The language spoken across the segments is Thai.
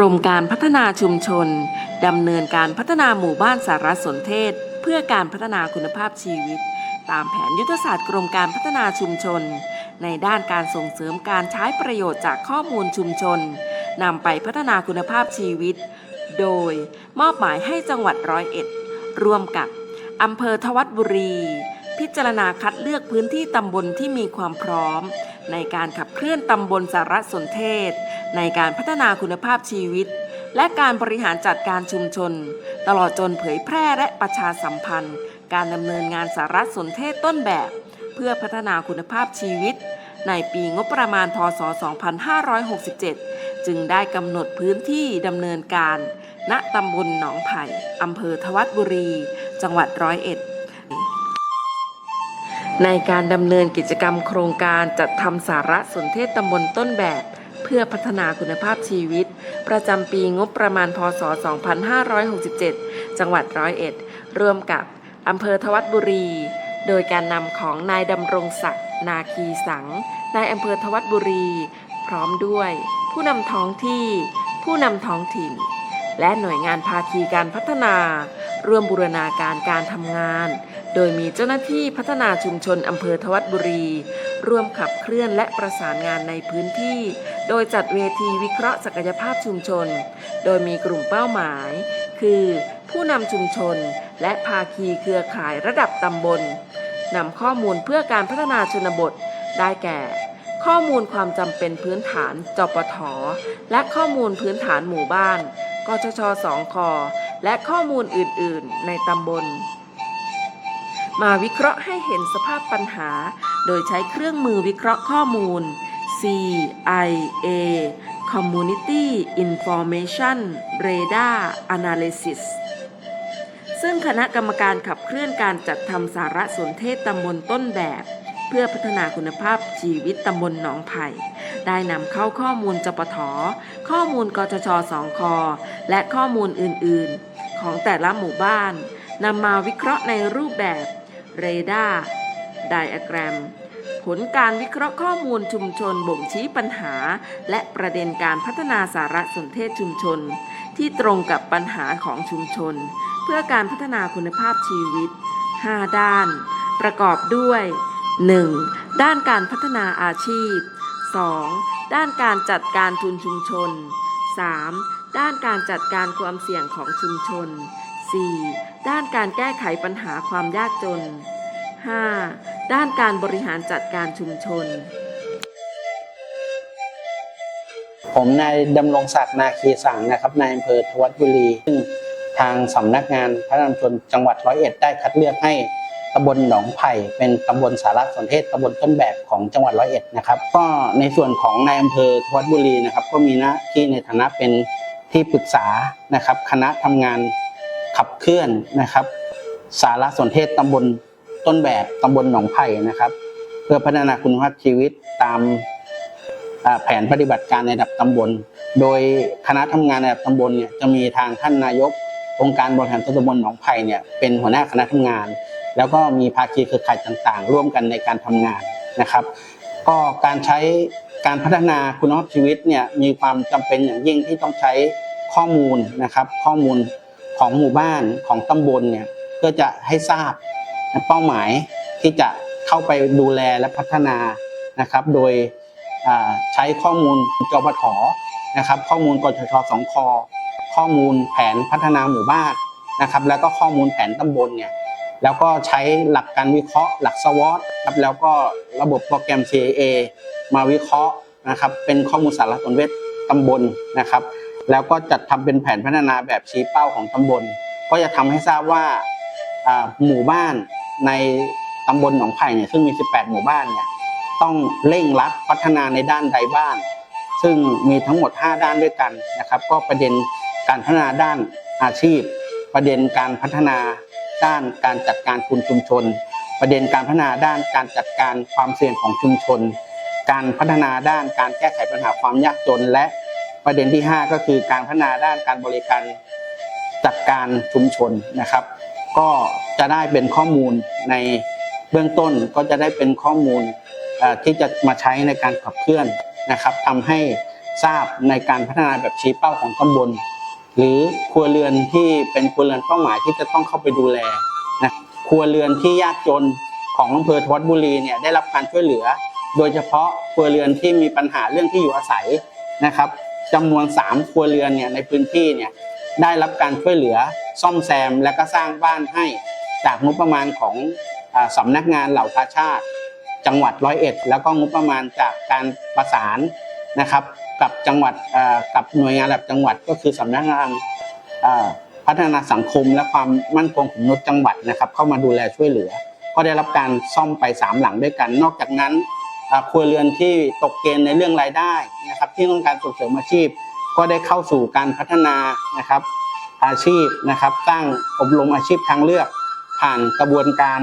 กรมการพัฒนาชุมชนดำเนินการพัฒนาหมู่บ้านสารสนเทศ เพื่อการพัฒนาคุณภาพชีวิต ตามแผนยุทธศาสตร์กรมการพัฒนาชุมชน ในด้านการส่งเสริมการใช้ประโยชน์จากข้อมูลชุมชนนำไปพัฒนาคุณภาพชีวิต โดยมอบหมายให้จังหวัดร้อยเอ็ดร่วมกับอำเภอทวัดบุรี พิจารณาคัดเลือกพื้นที่ตำบลที่มีความพร้อม ในการขับเคลื่อนตำบลสารสนเทศ ในการพัฒนาคุณภาพชีวิต และการบริหารจัดการชุมชน ตลอดจนเผยแพร่และประชาสัมพันธ์ การดำเนินงานสารสนเทศต้นแบบ เพื่อพัฒนาคุณภาพชีวิต ในปีงบประมาณพศ 2567 จึงได้กำหนดพื้นที่ดำเนินการ ณตำบลหนองไผ่อำเภอทวัดบุรี จังหวัดร้อยเอ็ด ในการดำเนินกิจกรรมโครงการจัดทำสารสนเทศตำบลต้นแบบ เพื่อพัฒนาคุณภาพชีวิต ประจำปีงบประมาณพศ 2567 จังหวัดร้อยเอ็ดร่วมกับอำเภอทวัดบุรี โดยการนำของนายดำรงศักดิ์นาคีสัง นายอำเภอทวัดบุรี พร้อมด้วย ผู้นำท้องที่ ผู้นำท้องถิ่น และหน่วยงานภาคีการพัฒนา ร่วมบูรณาการการทำงาน โดยมีเจ้าหน้าที่พัฒนาชุมชนอำเภอทวัดบุรี ร่วมขับเคลื่อนและประสานงานในพื้นที่ โดยจัดเวทีวิเคราะห์ศักยภาพชุมชน โดยมีกลุ่มเป้าหมาย คือ ผู้นำชุมชน และภาคีเครือข่ายระดับตำบลนำข้อมูลเพื่อการพัฒนาชนบท ได้แก่ ข้อมูลความจำเป็นพื้นฐานจปทและข้อมูลพื้นฐานหมู่บ้านกชชสองคและข้อมูลอื่น ๆ ในตำบล มาวิเคราะห์ให้เห็นสภาพปัญหา โดยใช้เครื่องมือวิเคราะห์ข้อมูล CIA Community Information Radar Analysis ซึ่งคณะกรรมการขับเคลื่อนการจัดทำสารสนเทศตำบลต้นแบบ เพื่อพัฒนาคุณภาพชีวิตตำบลหนองไผ่ ได้นำเข้าข้อมูลจปทข้อมูลกชชสองคอ และข้อมูลอื่น ๆ ของแต่ละหมู่บ้านนำมาวิเคราะห์ในรูปแบบ เรดาร์ไดอะแกรม ผลการวิเคราะห์ข้อมูลชุมชนบ่งชี้ปัญหา และประเด็นการพัฒนาสารสนเทศชุมชน ที่ตรงกับปัญหาของชุมชน เพื่อการพัฒนาคุณภาพชีวิต 5 ด้าน ประกอบด้วย 1. ด้านการพัฒนาอาชีพ 2. ด้านการจัดการทุนชุมชน 3. ด้านการจัดการความเสี่ยงของชุมชน 4. ด้านการแก้ไขปัญหาความยากจน 5. ด้านการบริหารจัดการชุมชน ผมนายดำรงศักดิ์นาคีสังนะครับนายอำเภอทวัดบุรี ซึ่งทางสำนักงานพัฒนาชุมชนจังหวัดร้อยเอ็ดได้คัดเลือกให้ตำบลหนองไผ่เป็นตำบลสารสนเทศตำบลต้นแบบของจังหวัดร้อยเอ็ดนะครับก็ในส่วนของนายอำเภอทวัดบุรีนะครับก็มีหน้าที่ในฐานะเป็นที่ปรึกษานะครับคณะทำงาน ขับเคลื่อนนะครับ สารสนเทศตำบลต้นแบบตำบลหนองไผ่นะครับ เพื่อพัฒนาคุณภาพชีวิตตามแผนปฏิบัติการในระดับตำบล โดยคณะทำงานในระดับตำบลเนี่ยจะมีทางท่านนายก องค์การบริหารตำบลหนองไผ่เนี่ยเป็นหัวหน้าคณะทำงาน แล้วก็มีภาคีเครือข่ายต่างๆ ร่วมกันในการทำงานนะครับ ก็การใช้การพัฒนาคุณภาพชีวิตเนี่ยมีความจำเป็นอย่างยิ่งที่ต้องใช้ข้อมูลนะครับ ข้อมูล ของหมู่บ้านของตำบลเนี่ยเพื่อจะให้ทราบเป้าหมายที่จะเข้าไปดูแลและพัฒนานะครับ โดยใช้ข้อมูลจปทนะครับ ข้อมูลกชชสองคข้อมูลแผนพัฒนาหมู่บ้านนะครับ แล้วก็ข้อมูลแผนตำบลเนี่ยแล้วก็ใช้หลักการวิเคราะห์หลักสวอตครับแล้วก็ระบบโปรแกรม CAA มาวิเคราะห์นะครับ เป็นข้อมูลสารสนเทศตำบลนะครับ แล้วก็จัดทำเป็นแผนพัฒนาแบบชี้เป้าของตำบล ก็จะทำให้ทราบว่าหมู่บ้านในตำบลหนองไผ่เนี่ยซึ่งมี 18 หมู่บ้านเนี่ยต้องเร่งรัดพัฒนาในด้านใดบ้างซึ่งมีทั้งหมด 5 ด้านด้วยกันนะครับ ก็ประเด็นการพัฒนาด้านอาชีพ ประเด็นการพัฒนาด้านการจัดการคุณชุมชน ประเด็นการพัฒนาด้านการจัดการความเสี่ยงของชุมชน การพัฒนาด้านการแก้ไขปัญหาความยากจนและ ประเด็นที่ 5 ก็คือการพัฒนาด้านการบริการจัดการชุมชนนะครับ ก็จะได้เป็นข้อมูลในเบื้องต้นก็จะได้เป็นข้อมูลที่จะมาใช้ในการขับเคลื่อนนะครับทำให้ทราบในการพัฒนาแบบชี้เป้าของตำบล หรือครัวเรือนที่เป็นครัวเรือนเป้าหมายที่จะต้องเข้าไปดูแลนะครัวเรือนที่ยากจนของอำเภอทวัดบุรีเนี่ยได้รับการช่วยเหลือ โดยเฉพาะครัวเรือนที่มีปัญหาเรื่องที่อยู่อาศัยนะครับ จำนวน 3 ครัวเรือนเนี่ยในพื้นที่เนี่ยได้รับการช่วยเหลือซ่อมแซมและก็สร้างบ้านให้จากงบประมาณของอาสำนักงานเหล่ากาชาติ จังหวัดร้อยเอ็ดแล้วก็งบประมาณจากการประสานนะครับ กับจังหวัดกับหน่วยงานระดับจังหวัดก็คือสำนักงานพัฒนาสังคมและความมั่นคงของมนุษย์จังหวัดนะครับเข้ามาดูแลช่วยเหลือ ก็ได้รับการซ่อมไปสามหลังด้วยกัน นอกจากนั้นครัวเรือนที่ตกเกณฑ์ในเรื่องรายได้ นะครับที่ต้องการส่งเสริมอาชีพ ก็ได้เข้าสู่การพัฒนานะครับ อาชีพนะครับสร้งอบรมอาชีพทางเลือก ผ่านกระบวนการ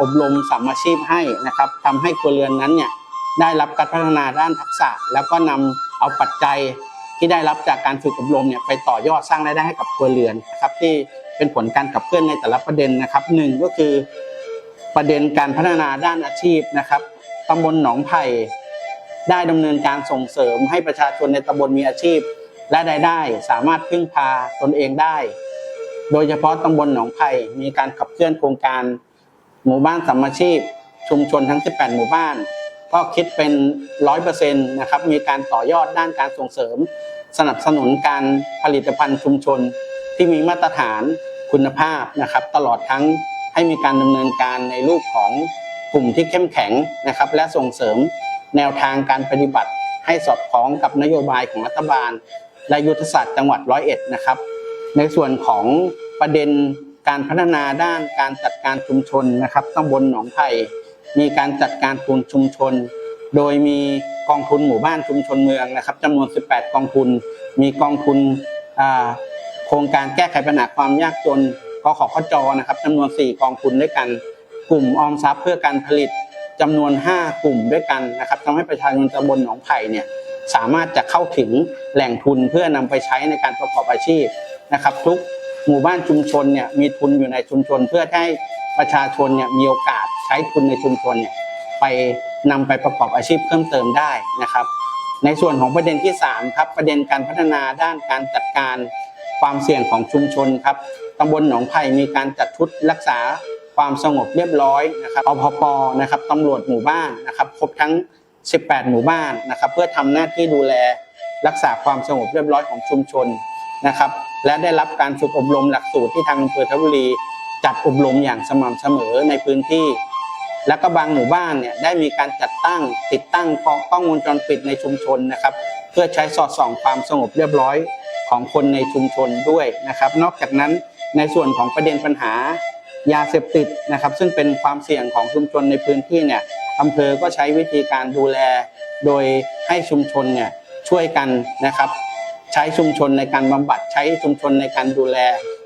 อบรมสัมมาชีพให้นะครับทำให้ครัวเรือนนั้นเนี่ยได้รับการพัฒนาด้านทักษะ แล้วก็นำเอาปัจจัยที่ได้รับจากการฝึกอบรมเนี่ยไปต่อยอดสร้างรายได้ให้กับครัวเรือนนะครับที่เป็นผลการขับเคลื่อนในแต่ละประเด็นนะครับหนึ่งก็คือประเด็นการพัฒนาด้านอาชีพนะครับตำบลหนองไผ่ ได้ดำเนินการส่งเสริมให้ประชาชนในตำบลมีอาชีพ และรายได้สามารถพึ่งพาตนเองได้ โดยเฉพาะตำบลหนองไผ่มีการขับเคลื่อนโครงการ หมู่บ้านสัมมาชีพ ชุมชนทั้ง 18 หมู่บ้าน ก็คิดเป็น 100%นะครับมีการต่อยอดด้านการส่งเสริม สนับสนุนการผลิตภัณฑ์ชุมชนที่มีมาตรฐานคุณภาพนะครับ ตลอดทั้งให้มีการดำเนินการในรูปของกลุ่มที่เข้มแข็งนะครับ และส่งเสริม แนวทางการปฏิบัติให้สอดคล้องกับนโยบายของรัฐบาล และยุทธศาสตร์จังหวัดร้อยเอ็ดนะครับ ในส่วนของประเด็นการพัฒนาด้านการจัดการชุมชนนะครับตำบลหนองไผ่มีการจัดการทุนชุมชน โดยมีกองทุนหมู่บ้านชุมชนเมืองนะครับจำนวน 18 กองทุน มีกองทุนโครงการแก้ไขปัญหาความยากจนกขอขจนะครับจำนวน 4 กองทุนด้วยกัน กลุ่มออมทรัพย์เพื่อการผลิต จำนวน 5 กลุ่มด้วยกันนะครับทำให้ประชาชนตำบลหนองไผ่เนี่ยสามารถจะเข้าถึงแหล่งทุนเพื่อนำไปใช้ในการประกอบอาชีพนะครับ ทุกหมู่บ้านชุมชนเนี่ยมีทุนอยู่ในชุมชน เพื่อให้ประชาชนเนี่ยมีโอกาสใช้ทุนในชุมชนเนี่ยไปนำไปประกอบอาชีพเพิ่มเติมได้นะครับ ในส่วนของประเด็นที่3ครับประเด็นการพัฒนาด้านการจัดการความเสี่ยงของชุมชนครับตำบลหนองไผ่มีการจัดชุดรักษา ความสงบเรียบร้อยนะครับอพปนะครับตำรวจหมู่บ้านนะครับครบทั้ง 18 หมู่บ้านนะครับเพื่อทำหน้าที่ดูแลรักษาความสงบเรียบร้อยของชุมชนนะครับและได้รับการฝึกอบรมหลักสูตรที่ทางอำเภอทบุรีจัดอบรมอย่างสม่ำเสมอในพื้นที่ และก็บางหมู่บ้านเนี่ยได้มีการจัดตั้งติดตั้งกล้องวงจรปิดในชุมชนนะครับ เพื่อใช้สอดส่องความสงบเรียบร้อยของคนในชุมชนด้วยนะครับ นอกจากนั้นในส่วนของประเด็นปัญหา ยาเสพติดนะครับ ซึ่งเป็นความเสี่ยงของชุมชนในพื้นที่เนี่ยอำเภอก็ใช้วิธีการดูแล โดยให้ชุมชนเนี่ยช่วยกันนะครับ ใช้ชุมชนในการบำบัดใช้ชุมชนในการดูแล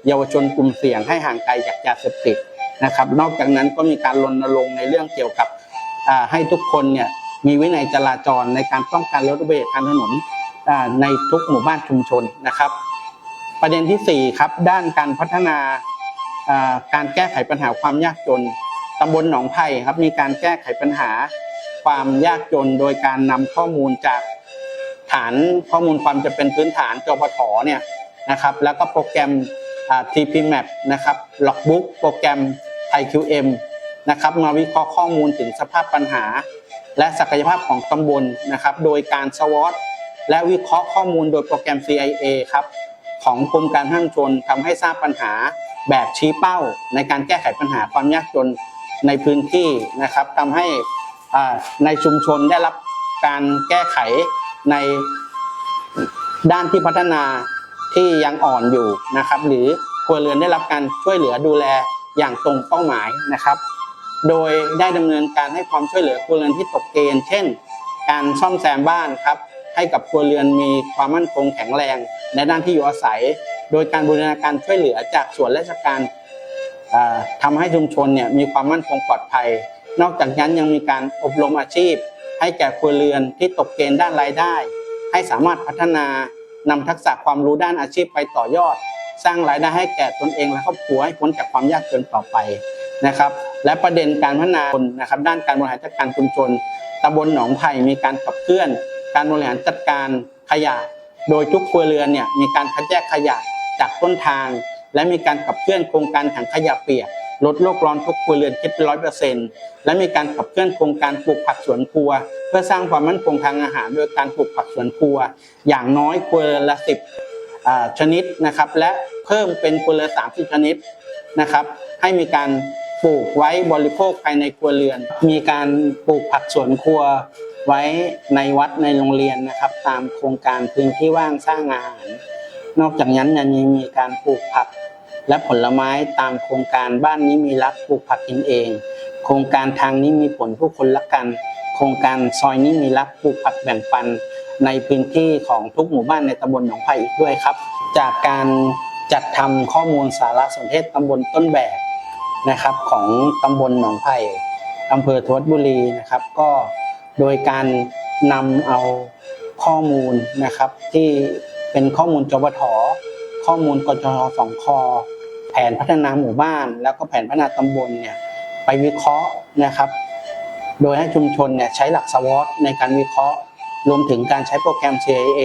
เยาวชนกลุ่มเสี่ยงให้ห่างไกลจากยาเสพติดนะครับ นอกจากนั้นก็มีการรณรงค์ในเรื่องเกี่ยวกับให้ทุกคนเนี่ยมีวินัยจราจรในการป้องกันรถอุบัติเหตุทางถนนในทุกหมู่บ้านชุมชนนะครับ ประเด็นที่สี่ครับด้านการพัฒนา การแก้ไขปัญหาความยากจนตำบลหนองไผ่ครับมีการแก้ไขปัญหาความยากจนโดยการนำข้อมูลจากฐานข้อมูลความจะเป็นพื้นฐานจปทเนี่ยนะครับแล้วก็โปรแกรม TP Map นะครับ Logbook โปรแกรม ThaiQM นะครับมาวิเคราะห์ข้อมูลถึงสภาพปัญหา และศักยภาพของตำบลนะครับโดยการสวอตและวิเคราะห์ข้อมูลโดยโปรแกรม CIA ครับของกรมการห้างชนทำให้ทราบปัญหา แบบชี้เป้าในการแก้ไขปัญหาความยากจนในพื้นที่นะครับทำให้ในชุมชนได้รับการแก้ไขในด้านที่พัฒนาที่ยังอ่อนอยู่นะครับ หรือครัวเรือนได้รับการช่วยเหลือดูแลอย่างตรงเป้าหมายนะครับ โดยได้ดำเนินการให้ความช่วยเหลือครัวเรือนที่ตกเกณฑ์ เช่น การซ่อมแซมบ้านครับให้กับครัวเรือนมีความมั่นคงแข็งแรงในด้านที่อยู่อาศัย โดยการบูรณาการช่วยเหลือจากส่วนราชการอ่าทำให้ชุมชนเนี่ยมีความมั่นคงปลอดภัย นอกจากนั้นยังมีการอบรมอาชีพ ให้แก่ครัวเรือนที่ตกเกณฑ์ด้านรายได้ ให้สามารถพัฒนานำทักษะความรู้ด้านอาชีพไปต่อยอด สร้างรายได้ให้แก่ตนเองและครอบครัวให้พ้นจากความยากจนต่อไปนะครับ และประเด็นการพัฒนานะครับ ด้านการบริหารจัดการชุมชนตำบลหนองไผ่มีการขับเคลื่อน การบริหารจัดการขยะ โดยทุกครัวเรือนเนี่ยมีการคัดแยกขยะ จากต้นทาง และมีการขับเคลื่อนโครงการถังขยะเปียกลดโลกร้อนทุกครัวเรือนคิดเป็นร้อยเปอร์เซ็นต์และมีการขับเคลื่อนโครงการปลูกผักสวนครัว เพื่อสร้างความมั่นคงทางอาหารโดยการปลูกผักสวนครัว อย่างน้อยครัวละสิบชนิดนะครับ และเพิ่มเป็นครัวเรือนสามสิบชนิดนะครับ ให้มีการปลูกไว้บริโภคภายในครัวเรือน มีการปลูกผักสวนครัวไว้ในวัดในโรงเรียนนะครับ ตามโครงการพื้นที่ว่างสร้างอาหาร นอกจากนั้นยังมีการปลูกผัก และผลไม้ตามโครงการบ้านนี้มีรักปลูกผักกินเอง โครงการทางนี้มีผลผู้คนรักกัน โครงการซอยนี้มีรักปลูกผักแบ่งปัน ในพื้นที่ของทุกหมู่บ้านในตำบลหนองไผ่อีกด้วยครับ จากการจัดทำข้อมูลสารสนเทศตำบลต้นแบบนะครับของตำบลหนองไผ่อำเภอทวดบุรีนะครับ ก็โดยการนำเอาข้อมูลนะครับที่ เป็นข้อมูลจวทข้อมูลกจทสองคอแผนพัฒนาหมู่บ้าน แล้วก็แผนพัฒนาตำบลเนี่ยไปวิเคราะห์นะครับ โดยให้ชุมชนเนี่ยใช้หลักสวอตในการวิเคราะห์ รวมถึงการใช้โปรแกรม CIA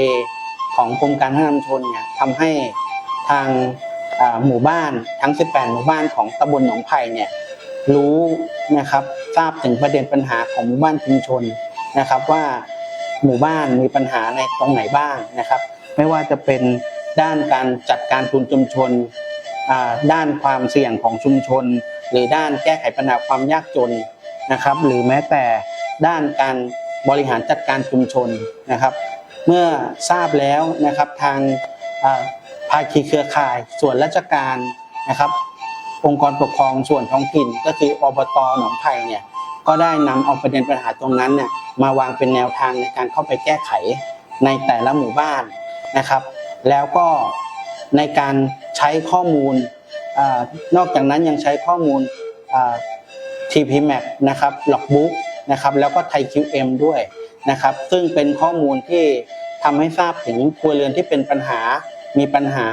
ของกรมการพัฒนาชุมชนเนี่ยทำให้ทางหมู่บ้านทั้ง 18 หมู่บ้านของตำบลหนองไผ่เนี่ยรู้นะครับทราบถึงประเด็นปัญหาของหมู่บ้านชุมชนนะครับว่าหมู่บ้านมีปัญหาในตรงไหนบ้างนะครับ ไม่ว่าจะเป็นด้านการจัดการทุนชุมชน ด้านความเสี่ยงของชุมชน หรือด้านแก้ไขปัญหาความยากจนนะครับ หรือแม้แต่ด้านการบริหารจัดการชุมชนนะครับ เมื่อทราบแล้วนะครับทางอ่าภาคีเครือข่าย ส่วนราชการนะครับ องค์กรปกครองส่วนท้องถิ่น ก็คืออบตหนองไผ่เนี่ยก็ได้นำเอาประเด็นปัญหาตรงนั้นเนี่ยมาวางเป็นแนวทางในการเข้าไปแก้ไขในแต่ละหมู่บ้าน นะครับ แล้วก็ในการใช้ข้อมูลอนอกจากนั้นยังใช้ข้อมูลอ่า TP Map นะครับ Logbook นะครับ แล้วก็ Thai QM ด้วยนะครับ ซึ่งเป็นข้อมูลที่ทำให้ทราบถึงครัวเรือนที่เป็นปัญหา มีปัญหา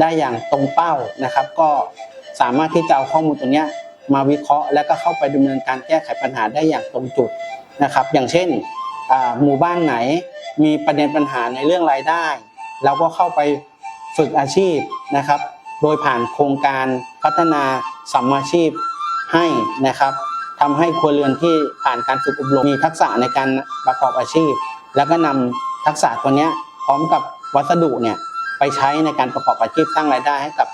ได้อย่างตรงเป้านะครับ ก็สามารถที่จะเอาข้อมูลตรงนี้มาวิเคราะห์ แล้วก็เข้าไปดำเนินการแก้ไขปัญหาได้อย่างตรงจุดนะครับ อย่างเช่น หมู่บ้านไหน มีประเด็นปัญหาในเรื่องรายได้เราก็เข้าไปฝึกอาชีพนะครับ โดยผ่านโครงการพัฒนาสัมมาชีพให้นะครับทำให้ครัวเรือนที่ผ่านการฝึกอบรมมีทักษะในการประกอบอาชีพ แล้วก็นำทักษะตัวนี้พร้อมกับวัสดุเนี่ยไปใช้ในการประกอบอาชีพสร้างรายได้ให้กับ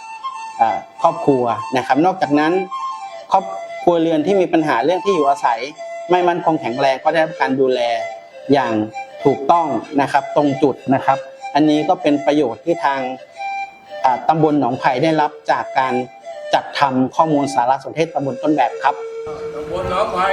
ครอบครัวนะครับ นอกจากนั้นครอบครัวเรือนที่มีปัญหาเรื่องที่อยู่อาศัย ไม่มั่นคงแข็งแรงก็ได้รับการดูแล อย่างถูกต้องนะครับตรงจุดนะครับ อันนี้ก็เป็นประโยชน์ที่ทางตำบลหนองไผ่ได้รับจากการจัดทำข้อมูลสารสนเทศตำบลต้นแบบครับตำบลหนองไผ่